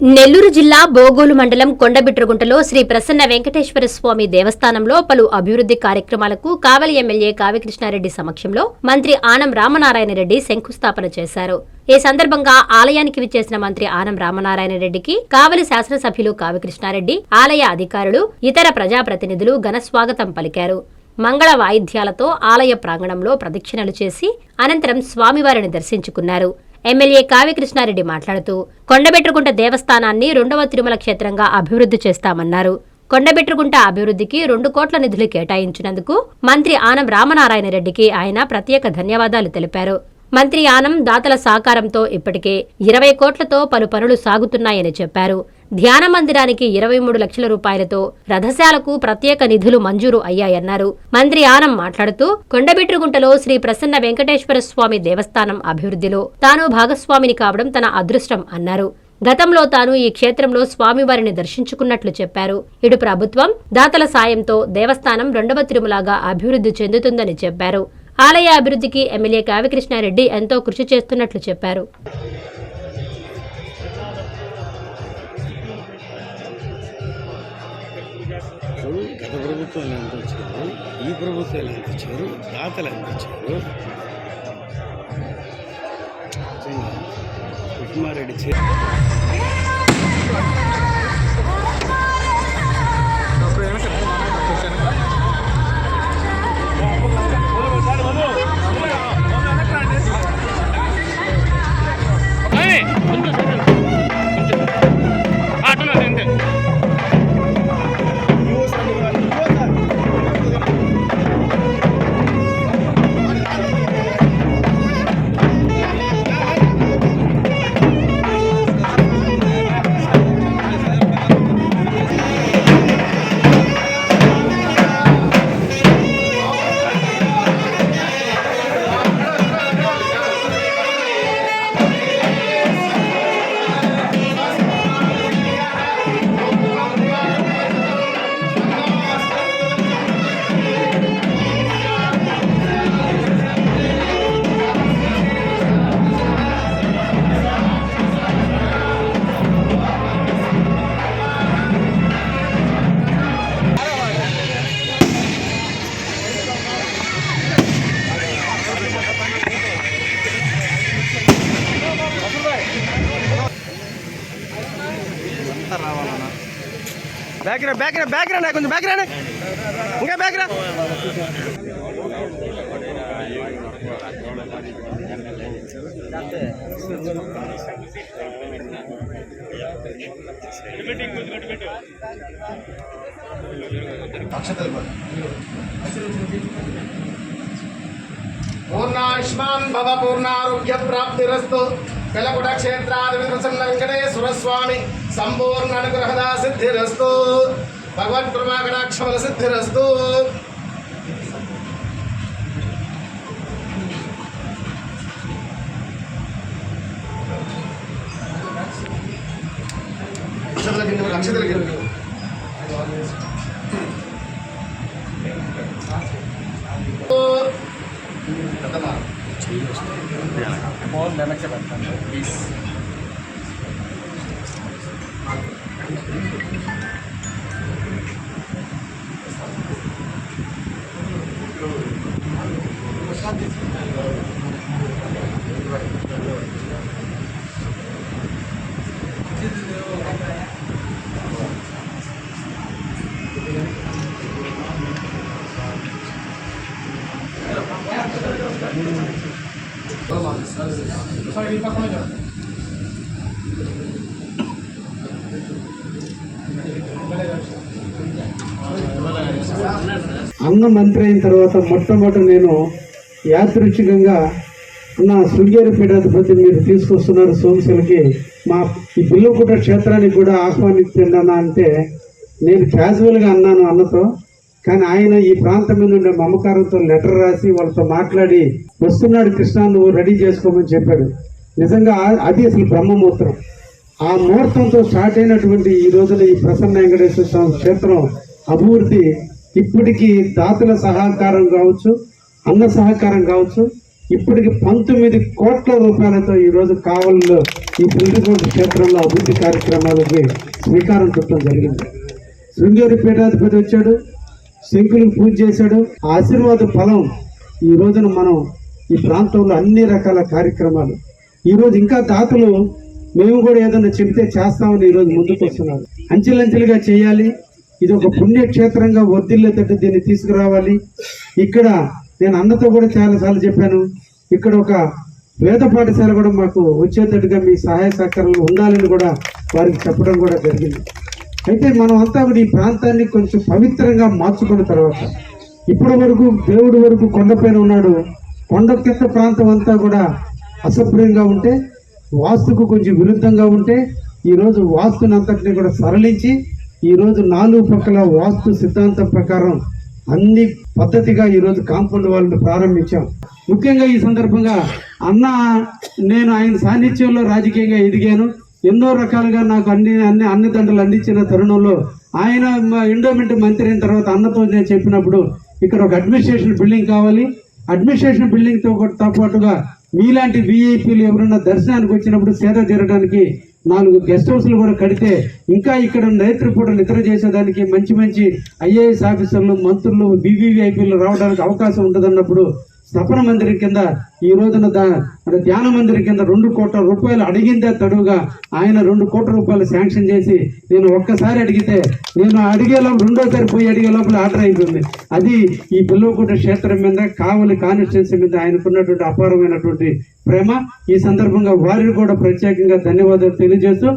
నెల్లూరు జిల్లా బోగోలు మండలం కొండబిట్రగుంటలో శ్రీ ప్రసన్న వెంకటేశ్వర స్వామి దేవస్థానంలో పలు అభివృద్ధి కార్యక్రమాలకు కావలి ఎమ్మెల్యే కావ్యకృష్ణారెడ్డి సమక్షంలో మంత్రి ఆనం రామనారాయణ రెడ్డి శంకుస్థాపన చేశారు. ఈ సందర్భంగా ఆలయానికి విచ్చేసిన మంత్రి ఆనం రామనారాయణ రెడ్డికి కావలి శాసనసభ్యులు కావ్యకృష్ణారెడ్డి ఆలయ అధికారులు ఇతర ప్రజాప్రతినిధులు ఘన స్వాగతం పలికారు. మంగళ వాయిద్యాలతో ఆలయ ప్రాంగణంలో ప్రదక్షిణలు చేసి అనంతరం స్వామివారిని దర్శించుకున్నారు. ఎమ్మెల్యే కావ్యకృష్ణారెడ్డి మాట్లాడుతూ కొండబెట్టుకుంట దేవస్థానాన్ని రెండవ తిరుమల క్షేత్రంగా అభివృద్ధి చేస్తామన్నారు. కొండబెట్టుకుంట అభివృద్ధికి రెండు కోట్ల నిధులు కేటాయించినందుకు మంత్రి ఆనం రామనారాయణ రెడ్డికి ఆయన ప్రత్యేక ధన్యవాదాలు తెలిపారు. మంత్రి ఆనం దాతల సహకారంతో ఇప్పటికే ఇరవై కోట్లతో పలు పనులు సాగుతున్నాయని చెప్పారు. ధ్యాన మందిరానికి ఇరవై మూడు లక్షల రూపాయలతో రథశాలకు ప్రత్యేక నిధులు మంజూరు అయ్యాయన్నారు. మంత్రి ఆనం మాట్లాడుతూ కొండబిట్రుగుంటలో శ్రీ ప్రసన్న వెంకటేశ్వర స్వామి దేవస్థానం అభివృద్ధిలో తాను భాగస్వామిని కావడం తన అదృష్టం అన్నారు. గతంలో తాను ఈ క్షేత్రంలో స్వామివారిని దర్శించుకున్నట్లు చెప్పారు. ఇటు ప్రభుత్వం దాతల సాయంతో దేవస్థానం రెండవ తిరుమలాగా అభివృద్ధి చెందుతుందని చెప్పారు. ఆలయ అభివృద్ధికి ఎమ్మెల్యే కావ్యకృష్ణారెడ్డి ఎంతో కృషి చేస్తున్నట్లు చెప్పారు. ప్రభుత్వాలు ఎంత వచ్చారు ఈ ప్రభుత్వాలు ఎంత వచ్చారు దాతలు ఎంత వచ్చారు కుమారెడ్డి చే பேக்ரா பேக்ரா பேக்ரா கொஞ்சம் பேக்ரானே உங்க பேக்ரா பூர்ணாயுஷ்மான் பவ பூர்ணாரோக்கிய பிராப்திரஸ்து రా క్షేత్రాది ప్రసన్న వెంకటేశ్వర స్వామి సంపూర్ణ అనుగ్రహద సిద్ధిరస్తు భగవత్ కృపాకటాక్షముల సిద్ధిరస్తు అక్షతల కింద అక్షతల కింద అన్న మంత్రి అయిన తర్వాత మొట్టమొదటి నేను యాదృచ్ఛికంగా నా శృంగేరి పీఠాధిపతి మీరు తీసుకొస్తున్నారు సోమశిలకి. మా ఈ బిల్లుకుట క్షేత్రానికి కూడా ఆహ్వానించండి అంటే నేను క్యాజువల్గా అన్నాను అన్నతో. కానీ ఆయన ఈ ప్రాంతం మీద ఉండే మమకారంతో లెటర్ రాసి వాళ్ళతో మాట్లాడి వస్తున్నాడు కృష్ణ నువ్వు రెడీ చేసుకోమని చెప్పాడు. నిజంగా అది అసలు బ్రహ్మముహూర్తం ఆ ముహూర్తంతో స్టార్ట్ అయినటువంటి ఈ రోజున ఈ ప్రసన్న వెంకటేశ్వర స్వామి క్షేత్రం అభివృద్ధి ఇప్పటికీ దాతల సహకారం కావచ్చు అన్న సహకారం కావచ్చు ఇప్పటికి పంతొమ్మిది కోట్ల రూపాయలతో ఈరోజు కావలిలో ఈ బృందకోట క్షేత్రంలో అభివృద్ధి కార్యక్రమాలకి శ్రీకారం చుట్టడం జరిగింది. శృంగేరి పీఠాధిపతి వచ్చాడు శంకులకు పూజ చేశాడు. ఆశీర్వాద ఫలం ఈ రోజున మనం ఈ ప్రాంతంలో అన్ని రకాల కార్యక్రమాలు. ఈరోజు ఇంకా దాతలు మేము కూడా ఏదైనా చెబితే చేస్తామని ఈరోజు ముందుకు వస్తున్నారు అంచెలంచెలుగా చేయాలి. ఇది ఒక పుణ్యక్షేత్రంగా వర్ధిల్లేటట్టు దీన్ని తీసుకురావాలి. ఇక్కడ నేను అన్నతో కూడా చాలా సార్లు చెప్పాను. ఇక్కడ ఒక వేద పాఠశాల కూడా మాకు వచ్చేటట్టుగా మీ సహాయ సహకారాలు ఉండాలని కూడా వారికి చెప్పడం కూడా జరిగింది. అయితే మనం అంతా కూడా ఈ ప్రాంతాన్ని కొంచెం పవిత్రంగా మార్చుకున్న తర్వాత ఇప్పటి వరకు దేవుడి వరకు కొండపైన ఉన్నాడు. కొండ కింద ప్రాంతం అంతా కూడా అసభ్యంగా ఉంటే వాస్తుకు కొంచెం విరుద్ధంగా ఉంటే ఈరోజు వాస్తుని అంతటిని కూడా సరళించి ఈరోజు నాలుగు పక్కల వాస్తు సిద్ధాంతం ప్రకారం అన్ని పద్ధతిగా ఈరోజు కాంపౌండ్ వాళ్ళని ప్రారంభించాం. ముఖ్యంగా ఈ సందర్భంగా అన్న నేను ఆయన సాన్నిధ్యంలో రాజకీయంగా ఎదిగాను. ఎన్నో రకాలుగా నాకు అన్ని అన్ని అన్ని అందించిన తరుణంలో ఆయన ఎండోమెంట్ మంత్రి అయిన తర్వాత అన్నతో నేను చెప్పినప్పుడు ఇక్కడ ఒక అడ్మినిస్ట్రేషన్ బిల్డింగ్ కావాలి. అడ్మినిస్ట్రేషన్ బిల్డింగ్తో పాటుగా మీలాంటి విఐపీలు ఎవరైనా దర్శనానికి వచ్చినప్పుడు సేద తీరడానికి నాలుగు గెస్ట్ హౌస్లు కూడా కడితే ఇంకా ఇక్కడ నేత్రపూట నిద్ర చేసేదానికి మంచి మంచి ఐఏఎస్ ఆఫీసర్లు మంత్రులు బీవీవీఐపీలు రావడానికి అవకాశం ఉంటుందన్నప్పుడు స్థపన మందిరం కింద ఈ రోజున దా ధ్యాన మందిరం కింద రెండు కోట్ల రూపాయలు అడిగిందే తడువుగా ఆయన రెండు కోట్ల రూపాయలు శాంక్షన్ చేసి నేను ఒక్కసారి అడిగితే నేను అడిగే లోపల రెండోసారి పోయి అడిగే లోపల ఆర్డర్ అయిపోయింది. అది ఈ పిల్లవకుంట క్షేత్రం మీద కావలి కాన్స్టిట్యున్సీ మీద ఆయనకున్నటువంటి అపారమైనటువంటి ప్రేమ. ఈ సందర్భంగా వారిని కూడా ప్రత్యేకంగా ధన్యవాదాలు తెలియజేస్తూ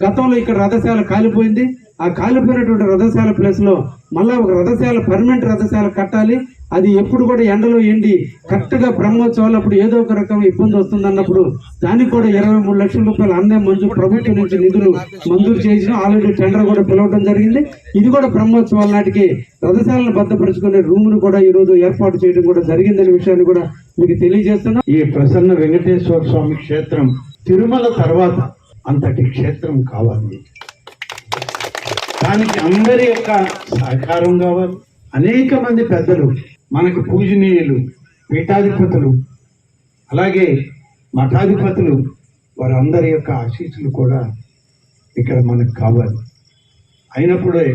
గతంలో ఇక్కడ రథశాల కాలిపోయింది. ఆ కాలిపోయినటువంటి రథశాల ప్లేస్లో మళ్ళీ ఒక రథశాల పర్మనెంట్ రథశాల కట్టాలి. అది ఎప్పుడు కూడా ఎండలో ఎండి కరెక్ట్గా బ్రహ్మోత్సవాలప్పుడు బ్రహ్మోత్సవాలు అప్పుడు ఏదో ఒక రకం ఇబ్బంది వస్తుంది అన్నప్పుడు దానికి కూడా ఇరవై మూడు లక్షల రూపాయలు అందే మంజూరు ప్రభుత్వం నుంచి నిధులు మంజూరు చేసిన ఆల్రెడీ టెండర్ కూడా పిలవడం జరిగింది. ఇది కూడా బ్రహ్మోత్సవాల నాటికి రథశాలను భద్రపరుచుకునే రూమ్ను కూడా ఈ రోజు ఏర్పాటు చేయడం కూడా జరిగిందనే విషయాన్ని కూడా మీకు తెలియజేస్తున్నా. ఈ ప్రసన్న వెంకటేశ్వర స్వామి క్షేత్రం తిరుమల తర్వాత అంతటి క్షేత్రం కావాలి. దానికి అందరి యొక్క సహకారం కావాలి. అనేక మంది పెద్దలు మనకు పూజనీయులు పీఠాధిపతులు అలాగే మఠాధిపతులు వారందరి యొక్క ఆశీస్సులు కూడా ఇక్కడ మనకు కావాలి. అయినప్పుడే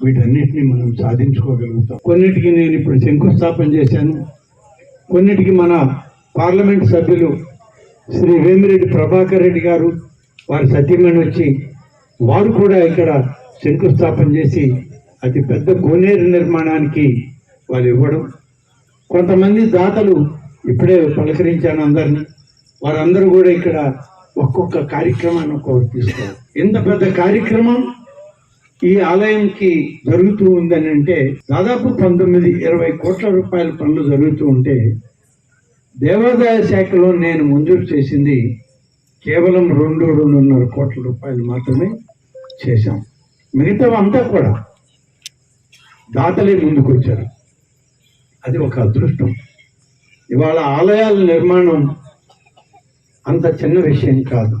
వీటన్నిటిని మనం సాధించుకోగలుగుతాం. కొన్నిటికి నేను ఇప్పుడు శంకుస్థాపన చేశాను. కొన్నిటికి మన పార్లమెంట్ సభ్యులు శ్రీ వేమిరెడ్డి ప్రభాకర్ రెడ్డి గారు వారి సత్యమైన వచ్చి వారు కూడా ఇక్కడ శంకుస్థాపన చేసి అతి పెద్ద కోనేరు నిర్మాణానికి వాళ్ళు ఇవ్వడం. కొంతమంది దాతలు ఇప్పుడే పలకరించాను అందరినీ. వారందరూ కూడా ఇక్కడ ఒక్కొక్క కార్యక్రమాన్ని ఒక్కొక్కటి తీసుకోవాలి. ఇంత పెద్ద కార్యక్రమం ఈ ఆలయంకి జరుగుతూ ఉందని అంటే దాదాపు పంతొమ్మిది ఇరవై కోట్ల రూపాయల పనులు జరుగుతూ ఉంటే దేవాదాయ శాఖలో నేను మంజూరు చేసింది కేవలం రెండు రెండున్నర కోట్ల రూపాయలు మాత్రమే చేశాం. మిగతావంతా కూడా దాతలే ముందుకు వచ్చారు అది ఒక అదృష్టం. ఇవాళ ఆలయాల నిర్మాణం అంత చిన్న విషయం కాదు.